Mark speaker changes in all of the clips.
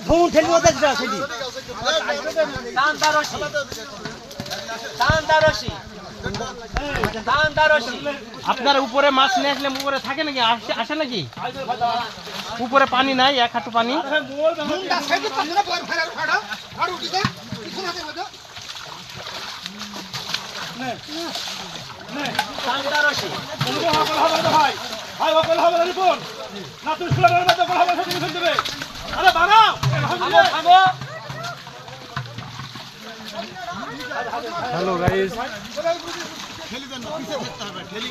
Speaker 1: ধুম
Speaker 2: আপনার উপরে মাছ নিয়ে আসলে উপরে থাকে নাকি আসে আসে নাকি উপরে পানি নাই এক হাঁটু পানি
Speaker 1: হবে না না তুমি কথা শুনতে দেবে আরে বানাও
Speaker 3: থামো থামো।
Speaker 2: Hello guys.
Speaker 1: মাছ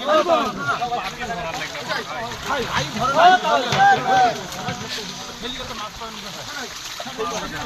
Speaker 1: নো বলো। ভাই এই তো মাছটা গেল তুমি কেন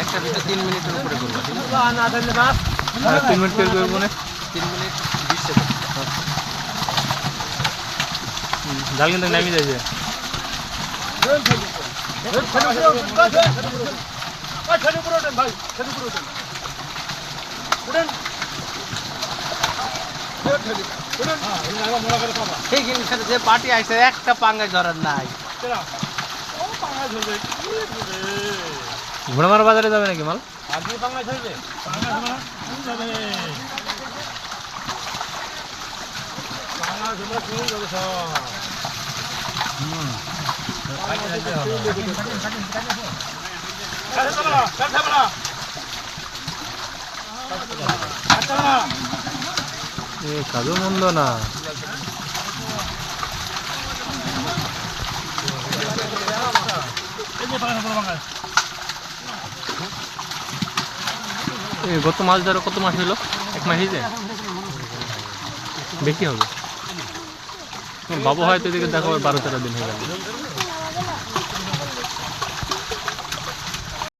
Speaker 2: একটা দুটো তিন মিনিটের উপরে করব তিন মিনিট করে করব না
Speaker 3: তিন মিনিট বিশ সেকেন্ড
Speaker 2: জাল কিন্তু নামি যাইছে
Speaker 1: ছেলে উপরে ওঠেন ভাই ছেলে উপরে ওঠেন উঠেন
Speaker 2: যে পার্টি আসছে একটা পাঙ্গাস ধরার নাই ঘোড়ামার বাজারে যাবে নাকি মাল
Speaker 1: আপনি
Speaker 2: এ মন্দ না গত মাছ ধরো কত মাস হলো? এক মাস হয়েছে? বেশি হবে। বাবু হয়তো এদিকে দেখো, বারো তেরো দিন হয়ে গেল।